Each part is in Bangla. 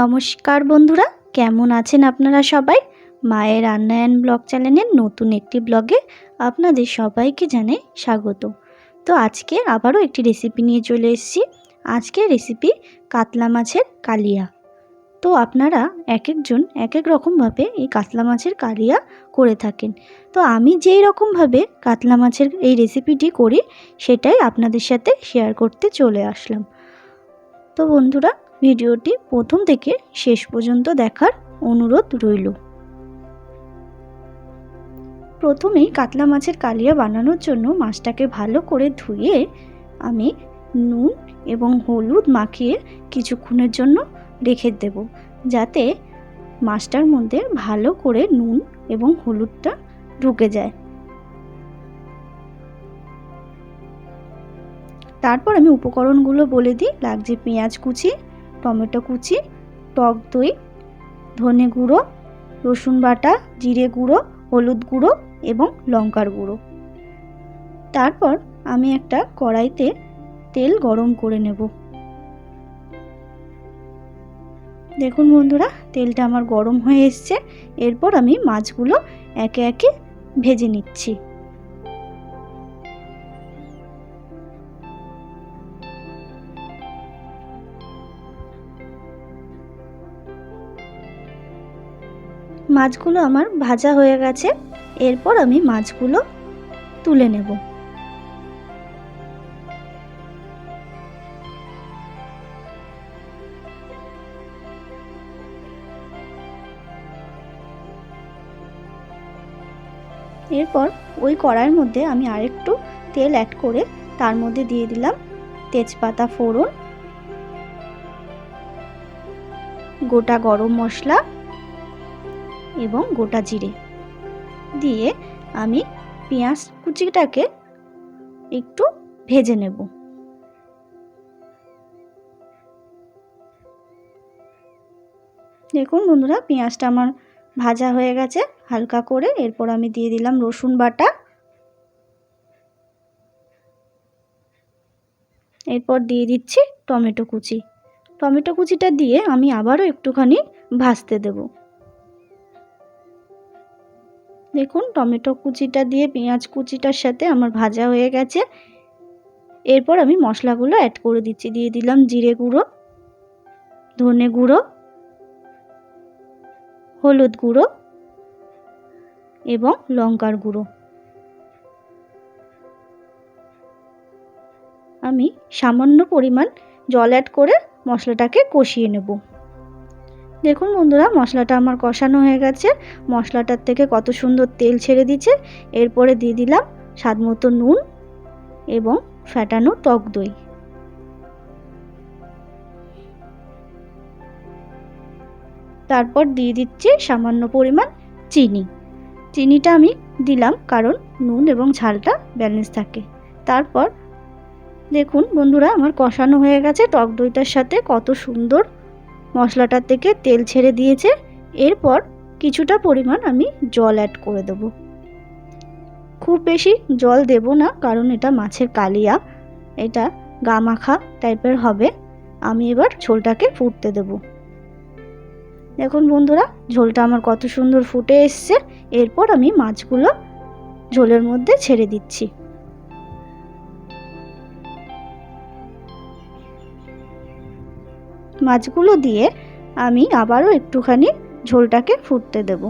নমস্কার বন্ধুরা, কেমন আছেন আপনারা সবাই? মায়ের রান্নায়ন ব্লগ চ্যানেলের নতুন একটি ব্লগে আপনাদের সবাইকে জানে স্বাগত। তো আজকে আবারও একটি রেসিপি নিয়ে চলে এসেছি। আজকের রেসিপি কাতলা মাছের কালিয়া। তো আপনারা এক একজন এক এক রকমভাবে এই কাতলা মাছের কালিয়া করে থাকেন। তো আমি যেই রকমভাবে কাতলা মাছের এই রেসিপিটি করি, সেটাই আপনাদের সাথে শেয়ার করতে চলে আসলাম। তো বন্ধুরা ভিডিওটি প্রথম থেকে শেষ পর্যন্ত দেখার অনুরোধ রইল। প্রথমেই কাতলা মাছের কালিয়া বানানোর জন্য মাছটাকে ভালো করে ধুয়ে আমি নুন এবং হলুদ মাখিয়ে কিছুক্ষণের জন্য রেখে দেব, যাতে মাছটার মধ্যে ভালো করে নুন এবং হলুদটা ঢুকে যায়। তারপর আমি উপকরণগুলো বলে দিই, লাগছে পেঁয়াজ কুচি টমেটো কুচি, টক দই, ধনে গুঁড়ো, রসুন বাটা, জিরে গুঁড়ো, হলুদ গুঁড়ো এবং লঙ্কার গুঁড়ো। তারপর আমি একটা কড়াইতে তেল গরম করে নেব। দেখুন বন্ধুরা, তেলটা আমার গরম হয়ে এসছে। এরপর আমি মাছগুলো একে একে ভেজে নিচ্ছি। মাছগুলো আমার ভাজা হয়ে গেছে। এরপর আমি মাছগুলো তুলে নেব। এরপর ওই কড়াইয়ের মধ্যে আমি আরেকটু তেল অ্যাড করে তার মধ্যে দিয়ে দিলাম তেজপাতা ফোড়ন, গোটা গরম মশলা এবং গোটা জিরে। দিয়ে আমি পেঁয়াজ কুচিটাকে একটু ভেজে নেব। দেখুন বন্ধুরা, পেঁয়াজটা আমার ভাজা হয়ে গেছে, হালকা করে। এরপর আমি দিয়ে দিলাম রসুন বাটা। এরপর দিয়ে দিচ্ছি টমেটো কুচি। টমেটো কুচিটা দিয়ে আমি আবারও একটুখানি ভাজতে দেবো। দেখুন, টমেটো কুচিটা দিয়ে পেঁয়াজ কুচিটার সাথে আমার ভাজা হয়ে গেছে। এরপর আমি মশলাগুলো অ্যাড করে দিচ্ছি, দিয়ে দিলাম জিরে গুঁড়ো, ধনে গুঁড়ো, হলুদ গুঁড়ো এবং লঙ্কার গুঁড়ো। আমি সামান্য পরিমাণ জল অ্যাড করে মশলাটাকে কষিয়ে নেব। দেখুন বন্ধুরা, মশলাটা আমার কষানো হয়ে গেছে। মশলাটার থেকে কত সুন্দর তেল ছেড়ে দিচ্ছে। এরপরে দিয়ে দিলাম স্বাদ মতো নুন এবং ফ্যাটানো টক দই। তারপর দিয়ে দিচ্ছি সামান্য পরিমাণ চিনি। চিনিটা আমি দিলাম কারণ নুন এবং ঝালটা ব্যালেন্স থাকে। তারপর দেখুন বন্ধুরা, আমার কষানো হয়ে গেছে টক দইটার সাথে কত সুন্দর মশলাটার থেকে তেল ছেড়ে দিয়েছে। এরপর কিছুটা পরিমাণ আমি জল অ্যাড করে দেবো। খুব বেশি জল দেব না, কারণ এটা মাছের কালিয়া। এটা গা মাখা টাইপের হবে। আমি এবার ঝোলটাকে ফুটতে দেব। দেখুন বন্ধুরা, ঝোলটা আমার কত সুন্দর ফুটে এসছে। এরপর আমি মাছগুলো ঝোলের মধ্যে ছেড়ে দিচ্ছি। মাছগুলো দিয়ে আমি আবারও একটুখানি ঝোলটাকে ফুটতে দেব।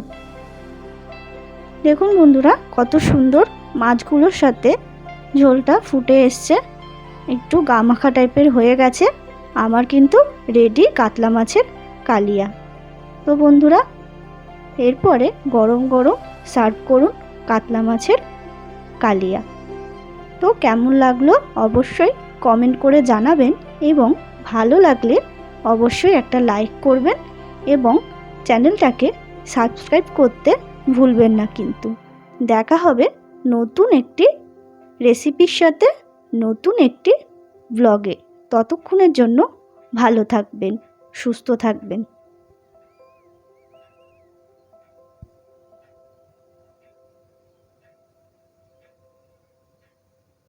দেখুন বন্ধুরা, কত সুন্দর মাছগুলোর সাথে ঝোলটা ফুটে এসছে। একটু গামাখা টাইপের হয়ে গেছে। আমার কিন্তু রেডি কাতলা মাছের কালিয়া। তো বন্ধুরা, এরপরে গরম গরম সার্ভ করুন কাতলা মাছের কালিয়া। তো কেমন লাগল অবশ্যই কমেন্ট করে জানাবেন এবং ভালো লাগলে অবশ্যই একটা লাইক করবেন এবং চ্যানেলটাকে সাবস্ক্রাইব করতে ভুলবেন না কিন্তু। দেখা হবে নতুন একটি রেসিপির সাথে, নতুন একটি ব্লগে ততক্ষণের জন্য ভালো থাকবেন, সুস্থ থাকবেন।